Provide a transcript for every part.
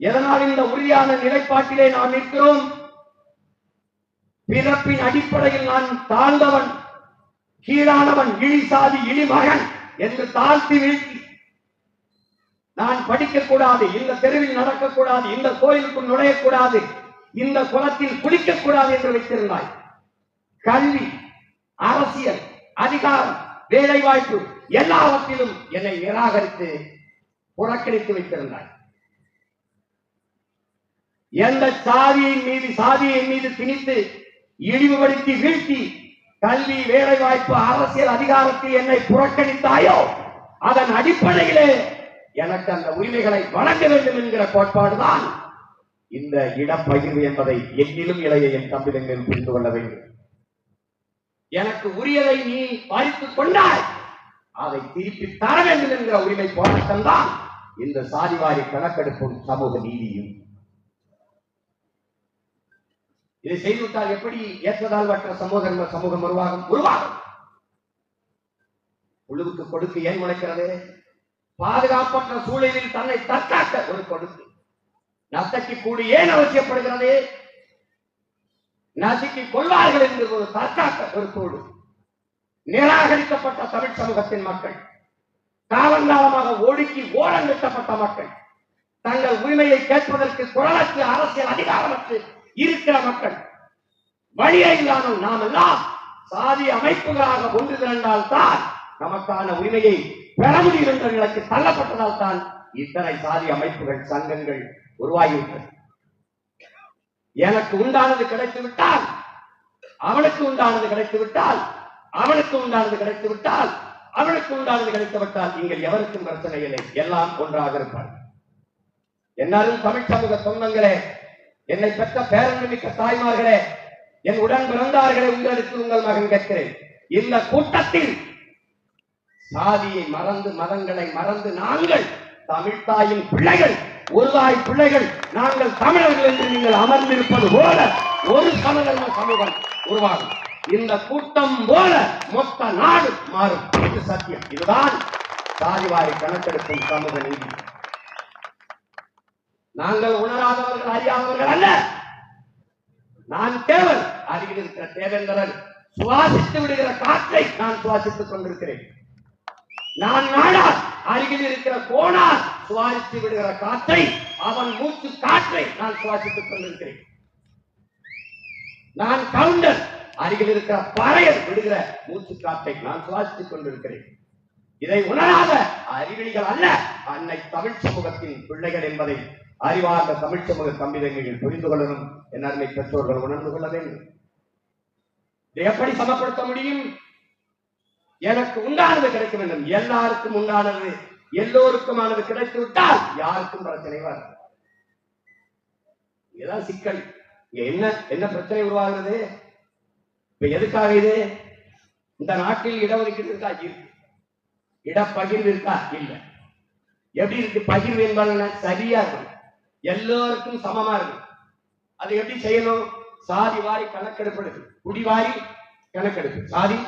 எதனால் இந்த உறுதியான நிலைப்பாட்டிலே நாம் நிற்கிறோம்? பிறப்பின் அடிப்படையில் நான் தாழ்ந்தவன் கீழானவன் இழிசாதி சாதி மகன் என்று தாழ்த்தி வீழ்த்தி நான் படிக்கக்கூடாது இந்த தெருவில் நடக்கக்கூடாது இந்த கோயிலுக்குள் நுழையக்கூடாது இந்த குளத்தில் குளிக்கக்கூடாது என்று வைத்திருந்தாய். கல்வி அரசியல் அதிகாரம் வேலை வாய்ப்பு எல்லாவற்றிலும் என்னை நிராகரித்து புறக்கணித்து வைத்திருந்தாய். எந்த சாதியின் மீது சாதியின் மீது திணித்து இழிவுபடுத்தி வீழ்த்தி கல்வி வேலை வாய்ப்பு அரசியல் அதிகாரத்தில் என்னை புறக்கணித்தாயோ அதன் அடிப்படையிலே எனக்கு அந்த உரிமைகளை வழங்க வேண்டும் என்கிற கோட்பாடுதான் இந்த இடப்பகிர்வு என்பதை என்னிலும் இளைய என் தம்பிதங்கள் புரிந்து கொள்ள வேண்டும். எனக்கு உரியதை நீ பறித்துக் கொண்டாய் அதை திருப்பி தர வேண்டும் என்கிற உரிமை போராட்டம் தான் இந்த சாதிவாரி கணக்கெடுப்பும் சமூக நீதியும். இதை செய்துவிட்டால் எப்படி ஏற்றதாழ்வற்ற சமூகங்கள் சமூகம் உருவாகும்? உருவாகும். உழுவுக்கு கொடுக்கு ஏன் முளைக்கிறது? பாதுகாப்பற்ற சூழலில் தன்னை தற்காக்க ஒரு கொடுக்கு. நத்தைக்கு கூடி ஏன் அவசியப்படுகிறது? நசுக்கி கொள்வார்கள் என்று ஒரு தற்காக்க ஒரு கூடு. நிராகரிக்கப்பட்ட தமிழ் சமூகத்தின் மக்கள் காலங்காலமாக ஒடுக்கி ஓரங்கட்டப்பட்ட மக்கள் தங்கள் உரிமையை கேட்பதற்கு குரலுக்கு அரசியல் அதிகாரமற்று இருக்கிற மக்கள். வழியே இல்லாமல் நாம் எல்லாம் சாதி அமைப்புகளாக ஒன்று திரண்டால் தான் நமக்கான உரிமையை பெற முடியும் என்ற நிலைக்கு தள்ளப்பட்டதால் தான் இத்தனை சாதி அமைப்புகள் சங்கங்கள் உருவாகிவிட்டது. எனக்கு உண்டானது கிடைத்துவிட்டால் அவனுக்கு உண்டானது கிடைத்துவிட்டால் அவனுக்கு உண்டானது கிடைத்துவிட்டால் அவனுக்கு உண்டானது கிடைத்துவிட்டால் நீங்கள் எவருக்கும் பிரச்சனை இல்லை. எல்லாம் ஒன்றாக இருப்பார் எல்லாரும் தமிழ் சமூக சொந்தங்களே என்னை பெற்ற பேரன்புமிக்க தாய்மார்களே என் உடன் பிறந்தார்களே உங்களுக்கு உங்கள் மகன் கேட்கிறேன். இந்த கூட்டத்தில் சாதியை மறந்து மதங்களை மறந்து நாங்கள் தமிழ் தாயின் பிள்ளைகள் ஒருதாய் பிள்ளைகள் நாங்கள் தமிழர்கள் என்று நீங்கள் அமர்ந்திருப்பது போல ஒரு சமதர்ம சமூகம் உருவாகும். இந்த கூட்டம் போல மொத்த நாடு மாறும். இது சத்தியம். இதுதான் சாதிவாரி கணக்கெடுப்பும் சமூக நீதி. நாங்கள் உணராதவர்கள் அறியாதவர்கள் அல்ல. நான் தேவன். அருகில் இருக்கிற தேவேந்திரன் சுவாசித்து விடுகிற காற்றை நான் சுவாசித்துக் கொண்டிருக்கிறேன். நான் நாடார். அருகில் இருக்கிற கோணார் சுவாசித்து விடுகிற காற்றை அவன் மூச்சு காற்றை நான் சுவாசித்துக் கொண்டிருக்கிறேன். நான் கவுண்டர். அருகில் இருக்கிற பறையர் விடுகிற மூச்சு காற்றை நான் சுவாசித்துக் கொண்டிருக்கிறேன். இதை உணராத அறிவிலிகள் அல்ல. அன்னை தமிழ் சமூகத்தின் பிள்ளைகள் என்பதை அறிவார்ந்த தமிழ் சமூக தம்பிதங்கள் புரிந்து கொள்ளணும். என் அருமை பெற்றோர்கள் உணர்ந்து கொள்ள வேண்டும். எப்படி சமப்படுத்த முடியும்? எனக்கு உண்டானது கிடைக்க வேண்டும் எல்லாருக்கும் உண்டானது எல்லோருக்குமானது கிடைத்து விட்டால் யாருக்கும் பிரச்சனை வராது. இதுதான் சிக்கல். என்ன என்ன பிரச்சனை உருவாகிறது? இப்ப எதுக்காக இது? இந்த நாட்டில் இடஒதுக்கீடு இருக்கா? இருக்கு இடப்பகிர்வு இருக்கா? இல்லை. எப்படி இருக்கு? பகிர்வு என்பது சரியா இருக்கும் எல்லோருக்கும் சமமா இருக்கும் அதை எப்படி செய்யணும்? சாதி வாரி கணக்கெடுப்பு குடிவாரி கணக்கெடுப்பு. சாதி?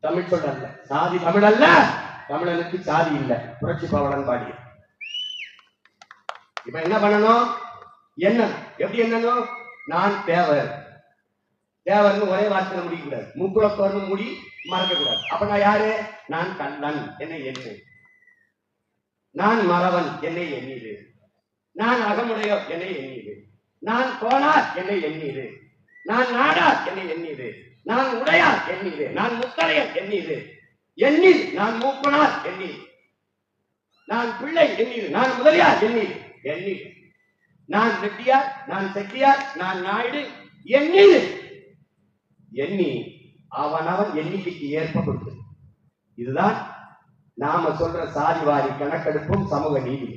தமிழ் சொல் அல்ல சாதி தமிழ் அல்ல. தமிழனுக்கு சாதி இல்ல. புரட்சி பவளன் பாடிய. இப்ப என்ன பண்ணணும்? என்ன எப்படி என்னனும் நான் தேவர். தேவர்னு ஒரே வார்த்தையில முடிக்கக்கூடாது. முக்குளத்தோர்னு முடி மறக்க கூடாது அப்ப நான் யாரு? நான் கண்ணன். என்னை எண்ணு. நான் மறவன். என்னை எண்ணிடு நான் அகமுடையோ என்னை எண்ணீரு நான் கோனார் என்னை எண்ணீரு நான் நாடார் என்னை எண்ணீரு நான் உடையார் எண்ணீரு நான் முத்தரையர் எண்ணீரு எண்ணீர் நான் மூப்பனார் எண்ணீர் நான் பிள்ளை எண்ணீர் நான் முதலியார் எண்ணீர் எண்ணீர் நான் ரெட்டியார் நான் செட்டியார் நான் நாயுடு எண்ணிடு. எண்ணி அவனவன் எண்ணிக்கைக்கு ஏற்ப கொடுத்தது இதுதான் நாம சொல்ற சாதிவாரி கணக்கெடுப்பும் சமூக நீதி.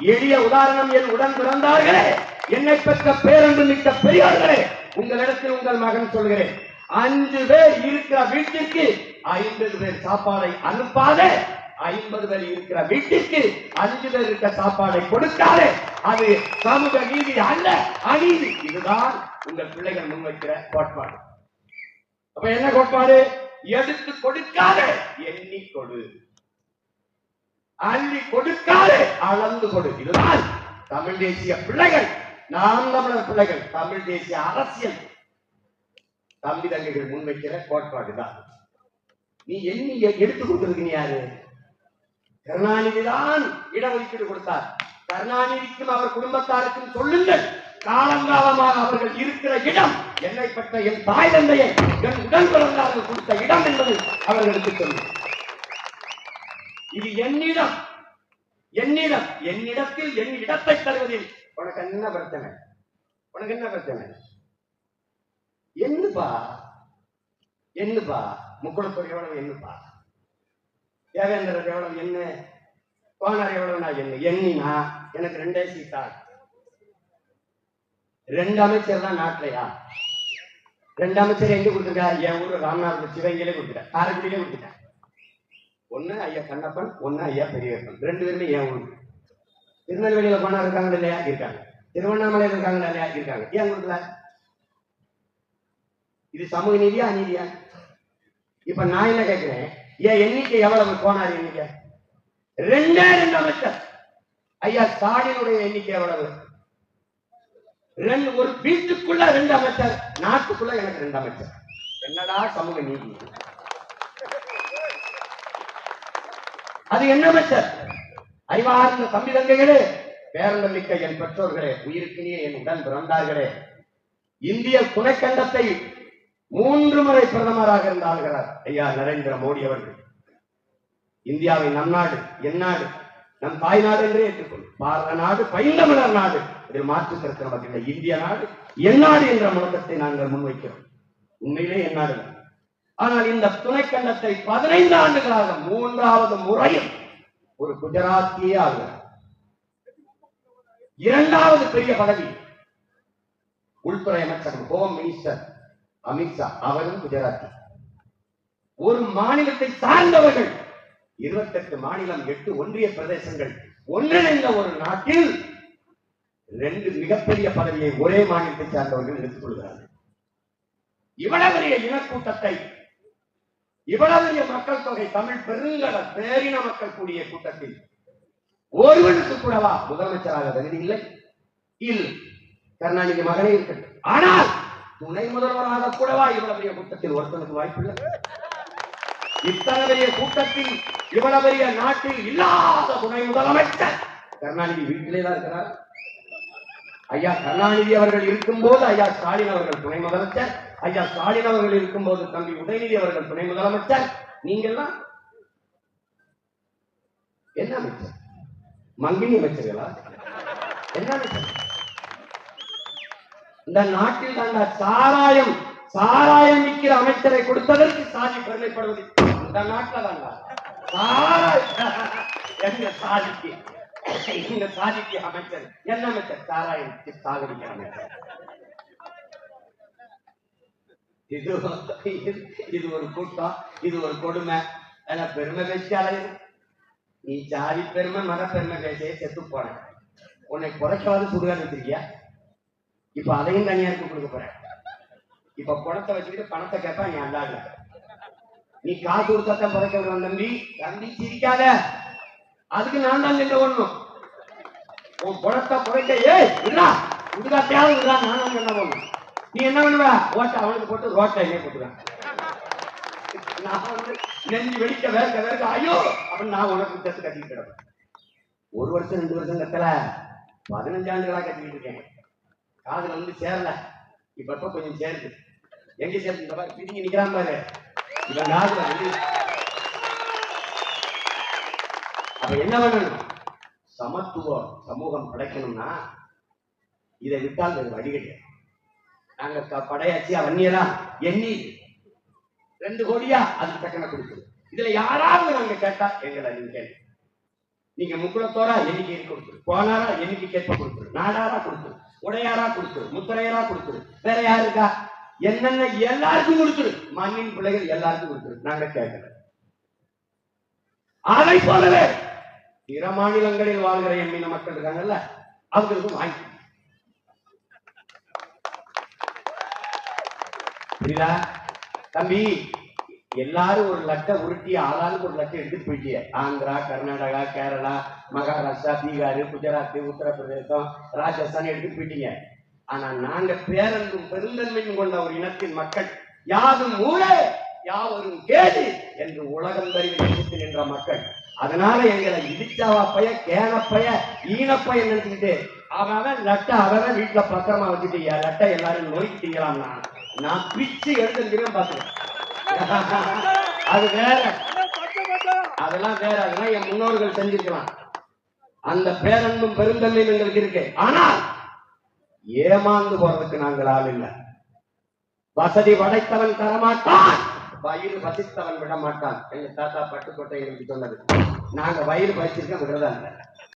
எளிய உதாரணம் என் உடன் பிறந்தார்களே. என்னை பெற்ற பேரன்பு மிக்க பெரியார்களே உங்களிடத்தில் உங்கள் மகன் சொல்கிறேன். அஞ்சு பேர் இருக்கிற வீட்டிற்கு ஐம்பது பேர் சாப்பாடை அனுப்பாத. ஐம்பது பேர் இருக்கிற வீட்டிற்கு அஞ்சு பேர் இருக்க சாப்பாடை கொடுக்காதே. அது சமூக நீதி அல்ல அநீதி. இதுதான் உங்கள் பிள்ளைகள் முன்வைக்கிற கோட்பாடு. அப்ப என்ன கோட்பாடு? எடுத்து கொடுக்காத. எண்ணி கொடு. அள்ளி கொடுக்காதே அளந்து கொடு. இதுதான் தமிழ் தேசிய பிள்ளைகள். நாம் தமிழர் பிள்ளைகள் தமிழ் தேசிய அரசியல். தம்பி தங்கைகள் முன்வைக்கிற கோட்பாடுதான் நீ எண்ணி எடுத்து கொடுத்திருக்கு நீ யாரு? கருணாநிதி தான் இடஒதுக்கீடு கொடுத்தார். கருணாநிதிக்கும் அவர் குடும்பத்தாருக்கும் சொல்லுங்கள். காலங்காலமாக அவர்கள் இருக்கிற இடம் என்னை பற்ற என் தாய் தந்தையை என் உடன் பிறந்தார்கள் கொடுத்த இடம் என்பது அவர்களுக்கு சொல்லும் இது என்னிடம் என்னிடம் என்னிடத்தில் என் இடத்தை தருவதில். உனக்கு என்ன பிரச்சனை? உனக்கு என்ன பிரச்சனை? என்னப்பா? என்னப்பா? முக்குளத்தூர் எவ்வளவு என்னப்பா? தேவேந்திரர் எவ்வளவு என்ன? கோனார் எவ்வளவு நான் என்ன? எண்ணினா எனக்கு ரெண்டே சீட்டா? ரெண்டு அமைச்சர் தான் நாட்டிலையா? ரெண்டு அமைச்சர் எங்க கொடுத்துருக்கா என் ஊரு ராமநாதபுரம் சிவங்கிலே கொடுத்துட்டேன். காரைக்குடியிலே கொடுத்துட்டேன். ஒண்ணு ஐயா கண்ணப்பன் ஒன்னு ஐயா பெரியப்பன் ரெண்டு பேருமே ஏன் ஒண்ணு திருநெல்வேலியில போனா இருக்காங்க இல்லையா? இருக்காங்க. திருவண்ணாமலையில இருக்காங்களா இல்லையா? இருக்காங்க. ஏன் கொடுக்கல இது சமூக நீதியா அநீதியா? இப்ப நான் என்ன கேட்கிறேன் ஏன் எண்ணிக்கை எவ்வளவு? போனார் எண்ணிக்கை. ரெண்டே ரெண்டு அமைச்சர் ஐயா ஸ்டாலினுடைய எண்ணிக்கை எவ்வளவு? ரெண்டு ஒரு வீட்டுக்குள்ள ரெண்டு அமைச்சர் நாட்டுக்குள்ள எனக்கு ரெண்டு அமைச்சர் என்னடா சமூக நீதி? அது என்ன அமைச்சர் அறிவார்ந்த தம்பி தங்கைகளே பேரண்டமிக்க என் பெற்றோர்களே உயிருக்கினிய என் உடன் பிறந்தார்களே. இந்திய துணைக்கண்டத்தை மூன்று முறை பிரதமராக இருந்த ஐயா நரேந்திர மோடி அவர்கள். இந்தியாவை நம் நாடு என் நாடு நம் தாய் நாடு என்றே ஏற்றுக்கொள்ளும் பாரத நாடு பைந்தமிழர் நாடு. இதில் மாற்று கருத்து நமக்கு இந்திய நாடு என் நாடு என்ற முழக்கத்தை நாங்கள் முன்வைக்கிறோம். உண்மையிலே என் நாடு ஆனால் இந்த துணைக்கண்டத்தை பதினைந்து ஆண்டுகளாக மூன்றாவது முறையும் ஒரு குஜராத்தியே ஆகிறார் இரண்டாவது பெரிய பதவி உள்துறை அமைச்சர் ஹோம் மினிஸ்டர் அமித்ஷா அவரும் குஜராத்தி. ஒரு மாநிலத்தை சார்ந்தவர்கள் இருபத்தெட்டு மாநிலம் எட்டு ஒன்றிய பிரதேசங்கள் ஒன்றிணைந்த ஒரு நாட்டில் ரெண்டு மிகப்பெரிய பதவியை ஒரே மாநிலத்தை சார்ந்தவர்கள் எடுத்துக் கொள்கிறார்கள். இவ்வளவு பெரிய இனக்கூட்டத்தை இவ்வளவு பெரிய மக்கள் தொகை தமிழ் பெருங்கட பேரின மக்கள் கூடிய கூட்டத்தில் ஒருவனுக்கு கூடவா முதலமைச்சராக தகுதி இல்லை. இல்லை. கருணாநிதி மகனே இருக்கட்டும். ஆனால் துணை முதல்வராக கூடவா இவ்வளவு பெரிய கூட்டத்தில் ஒருத்தனுக்கு வாய்ப்பில்லை இத்தனை பெரிய கூட்டத்தில் இவ்வளவு பெரிய நாட்டில் இல்லாத துணை முதலமைச்சர் கருணாநிதி வீட்டிலே தான் இருக்கிறார். ஐயா கருணாநிதி அவர்கள் இருக்கும் போது ஐயா ஸ்டாலின் அவர்கள் துணை முதலமைச்சர். ஐயா ஸ்டாலின் அவர்கள் இருக்கும்போது தம்பி உதயநிதி அவர்கள் துணை முதலமைச்சர். நீங்கெல்லாம் என்ன அமைச்சர்? மங்கினி அமைச்சர்களா? என்ன அமைச்சர்? இந்த நாட்டில் தாண்டா சாராயம் சாராயம் விற்கிற அமைச்சரை கொடுத்ததற்கு சாதி பெருமைப்படுவது இந்த நாட்டில் தாண்டா. சாராயம். எங்க சாதிக்கு? எங்க சாதிக்கு அமைச்சர்? என்ன அமைச்சர்? சாராயம் விற்று அமைச்சர். இது இது ஒரு கூட்டம் இது ஒரு கொடுமை. அதில் பெருமை பேசி அலையும் நீ ஜாதி பெருமை மத பெருமை பேசியே செத்து போன. உன்னை குறைக்காவது சுடுகாடு வச்சிருக்கியா? இப்ப அதையும் தனியாருக்கு கொடுக்க போற. இப்ப குணத்தை வச்சுக்கிட்டு பணத்தை கேட்பா நீ அல்லாத. நீ காசு கொடுத்தாத்தான் புதைக்க விடுவான் தம்பி. தம்பி சிரிக்காத. அதுக்கு நான் தான் நின்று ஒண்ணும் உன் குணத்தை புதைக்க ஏய் இல்லா தேவை இதுதான் நான் தான் என்ன பண்ணும் நீ என்ன பண்ணுவ? ஓட்டை அவனுக்கு போட்டு ரோட்டை என்ன போட்டுவேன் நான் வந்து நெஞ்சு வெடிக்க வேர்க்க வேர்க்க ஐயோ! அப்படின்னு நான் உனக்கு தத்து கட்டிட்டு கிடப்பேன். ஒரு வருஷம் ரெண்டு வருஷம் கத்தல பதினஞ்சு ஆண்டுகளா கட்டிக்கிட்டு இருக்கேன். காதுல வந்து சேரல. இப்ப இப்ப கொஞ்சம் சேருது. எங்க சேருது? இந்த பாரு பிடிங்கி நிக்கிறான் பாரு. இவன் காதுல வந்து அப்ப என்ன பண்ணணும்? சமத்துவம் சமூகம் படைக்கணும்னா இதை விட்டால் வேறு வழி கிடையாது. நாங்க படையாச்சு படையாச்சியா எண்ணி ரெண்டு கோடியா அது தக்கன கொடுக்குது இதுல யாராவது நாங்க கேட்டா எங்களை நீங்க கேள்வி நீங்க முக்குளத்தோரா எண்ணிக்கை கொடுத்துரு. போனாரா எண்ணிக்கை கேட்ப கொடுத்துரு. நாடாரா கொடுத்துரு. உடையாரா கொடுத்துரு. முத்திரையரா கொடுத்துரு. வேற யாரு இருக்கா? என்னென்ன எல்லாருக்கும் கொடுத்துரு. மண்ணின் பிள்ளைகள் எல்லாருக்கும் கொடுத்துரு. நாங்க கேட்கல. அதை போலவே பிற மாநிலங்களில் வாழ்கிற எண்ணின மீன மக்கள் இருக்காங்கல்ல அவங்களுக்கும் வாங்கி புரியுதா? தம்பி எல்லாரும் ஒரு லட்டை உருட்டி ஆளாளுக்கு ஒரு லட்டை எடுத்து போயிட்டீங்க ஆந்திரா கர்நாடகா கேரளா மகாராஷ்டிரா பீகார் குஜராத் உத்தரப்பிரதேசம் ராஜஸ்தான் எடுத்து போயிட்டீங்க. ஆனா நாங்க பேரன்பும் பெருந்தன்மையும் கொண்ட ஒரு இனத்தின் மக்கள் யாரும் மூளை யாவரும் கேடு என்று உலகம் தருவி நின்ற மக்கள். அதனால எங்களை இடிச்சாவா பைய கேனப்பைய ஈனப்பைய நினைச்சுக்கிட்டு அவன் லட்டை அவன் வீட்டுல பத்திரமா வச்சுட்டீங்க லட்டை எல்லாரும் நோய்க்கிட்டீங்களாம் நான்? நான் பிச்சு எடுத்துக்கிறேன் பாத்துக்கிறேன் அது வேற. அதெல்லாம் வேற. அதெல்லாம் என் முன்னோர்கள் செஞ்சிருக்கலாம். அந்த பேரன்பும் பெருந்தன்மையும் எங்களுக்கு இருக்கு. ஆனால் ஏமாந்து போறதுக்கு நாங்கள் ஆள் இல்லை. வசதி படைத்தவன் தரமாட்டான். வயிறு பசித்தவன் விட மாட்டான் எங்க தாத்தா பட்டுக்கோட்டை எனக்கு சொன்னது. நாங்க வயிறு பசிச்சிருக்க விடுறதா இல்லை.